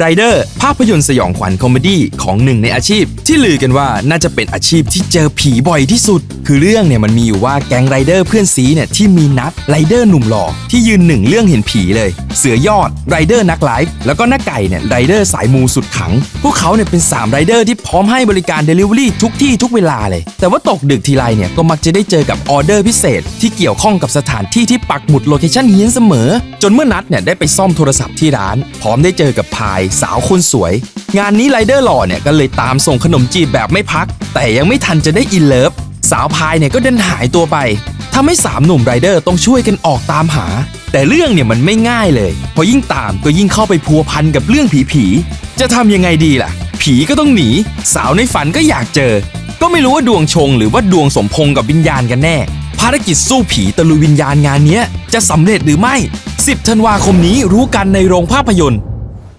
ไรเดอร์ภาพยนตร์สยองขวัญคอมเมดี้ของหนึ่งในอาชีพ ที่ลือกันว่าน่าจะเป็นอาชีพที่เจอผีบ่อยที่สุด คือเรื่องเนี่ยมันมีอยู่ว่าแก๊งไรเดอร์เพื่อนซีเนี่ยที่มีนัดไรเดอร์หนุ่มหล่อที่ยืนหนึ่งเรื่องเห็นผีเลย เสือยอดไรเดอร์นักไลฟ์แล้วก็น้าไก่เนี่ยไรเดอร์สายมูสุดขัง พวกเขาเนี่ยเป็น3ไรเดอร์ที่พร้อมให้บริการ Delivery ทุกที่ทุกเวลาเลย แต่ว่าตกดึกทีไรเนี่ยก็มักจะได้เจอกับออเดอร์พิเศษ ที่เกี่ยวข้องกับสถานที่ที่ปักหมุดโลเคชั่นเฮี้ยนเสมอ จนเมื่อนัดเนี่ยได้ไปซ่อมโทรศัพท์ที่ร้าน พร้อมได้เจอกับพายสาวคนสวย งานนี้ไรเดอร์หล่อเนี่ยก็เลยตามส่งขนมจีบแบบไม่พัก แต่ยังไม่ทันจะได้อินเลิฟสาวพายเนี่ยก็เดินหายตัวไปทำให้สามหนุ่มไรเดอร์ต้องช่วยกันออกตามหา แต่เรื่องเนี่ยมันไม่ง่ายเลย พอยิ่งตามก็ยิ่งเข้าไปพัวพันกับเรื่องผีๆจะทำยังไงดีล่ะ ผีก็ต้องหนี สาวในฝันก็อยากเจอ ก็ไม่รู้ว่าดวงชงหรือว่าดวงสมพงกับวิญญาณกันแน่ ภารกิจสู้ผีตะลุยวิญญาณงานนี้จะสำเร็จหรือไม่ 10 ธันวาคมนี้รู้กันในโรงภาพยนตร์